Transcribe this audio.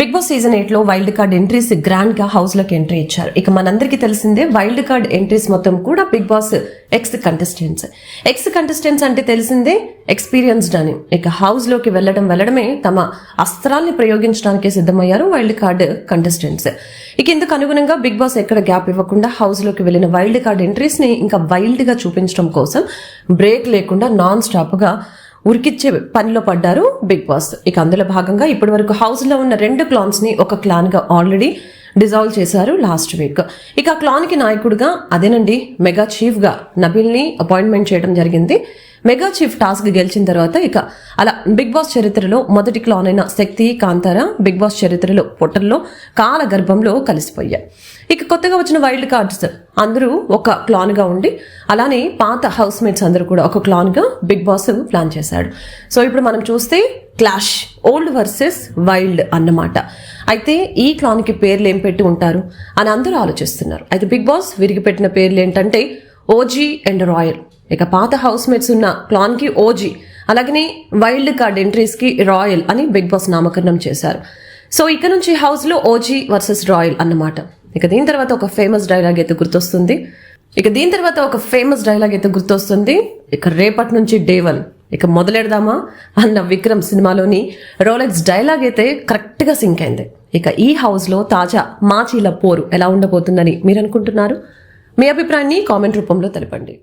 Big Boss season ఎయిట్లో wild card entries గ్రాండ్గా హౌస్లోకి ఎంట్రీ ఇచ్చారు. ఇక మనందరికీ తెలిసిందే వైల్డ్ కార్డ్ ఎంట్రీస్ మొత్తం కూడా Bigg Boss ex contestants ex contestants అంటే తెలిసిందే ఎక్స్పీరియన్స్డ్ అని. ఇక హౌస్లోకి వెళ్ళడం వెళ్ళడమే తమ అస్త్రాల్ని ప్రయోగించడానికి సిద్ధమయ్యారు వైల్డ్ కార్డ్ కంటెస్టెంట్స్ ఇక ఇందుకు అనుగుణంగా బిగ్ బాస్ ఎక్కడ గ్యాప్ ఇవ్వకుండా హౌస్లోకి వెళ్ళిన వైల్డ్ కార్డ్ ఎంట్రీస్ని ఇంకా వైల్డ్గా చూపించడం కోసం బ్రేక్ లేకుండా నాన్ స్టాప్గా ఉరికిచ్చే పనిలో పడ్డారు బిగ్ బాస్. ఇక అందులో భాగంగా ఇప్పటి వరకు హౌస్లో ఉన్న రెండు క్లాన్స్ని ఒక క్లాన్గా ఆల్రెడీ డిజాల్వ్ చేశారు లాస్ట్ వీక్. ఇక ఆ క్లాన్కి నాయకుడిగా అదేనండి మెగా చీఫ్గా నబిల్ని అపాయింట్మెంట్ చేయడం జరిగింది. మెగా చీఫ్ టాస్క్ గెలిచిన తర్వాత ఇక అలా బిగ్ బాస్ చరిత్రలో మొదటి క్లాన్ అయిన శక్తి కాంతార బిగ్ బాస్ చరిత్రలో పొట్టల్లో కాల గర్భంలో కలిసిపోయాయి. ఇక కొత్తగా వచ్చిన వైల్డ్ కార్డ్స్ అందరూ ఒక క్లాన్గా ఉండి అలానే పాత హౌస్ మేట్స్ అందరూ కూడా ఒక క్లాన్గా బిగ్ బాస్ ప్లాన్ చేశాడు. సో ఇప్పుడు మనం చూస్తే క్లాష్ ఓల్డ్ వర్సెస్ వైల్డ్ అన్నమాట. అయితే ఈ క్లాన్కి పేర్లు ఏం పెట్టి ఉంటారు అని అందరూ ఆలోచిస్తున్నారు. అయితే బిగ్ బాస్ విరిగిపెట్టిన పేర్లు ఏంటంటే ఓజీ అండ్ రాయల్. ఇక పాత హౌస్ మేట్స్ ఉన్న క్లాన్కి ఓజీ అలాగనే వైల్డ్ కార్డ్ ఎంట్రీస్కి రాయల్ అని బిగ్ బాస్ నామకరణం చేశారు. సో ఇక నుంచి హౌస్లో ఓజీ వర్సెస్ రాయల్ అన్నమాట. ఇక దీని తర్వాత ఒక ఫేమస్ డైలాగ్ అయితే గుర్తొస్తుంది. ఇక దీని తర్వాత ఒక ఫేమస్ డైలాగ్ అయితే గుర్తొస్తుంది. ఇక రేపటి నుంచి డే వన్ ఇక మొదలెడదామా అన్న విక్రమ్ సినిమాలోని రోలెక్స్ డైలాగ్ అయితే కరెక్ట్గా సింక్ అయింది. ఇక ఈ హౌస్లో తాజా మాచీల పోరు ఎలా ఉండబోతుందని మీరు అనుకుంటున్నారు? మీ అభిప్రాయాన్ని కామెంట్ రూపంలో తెలపండి.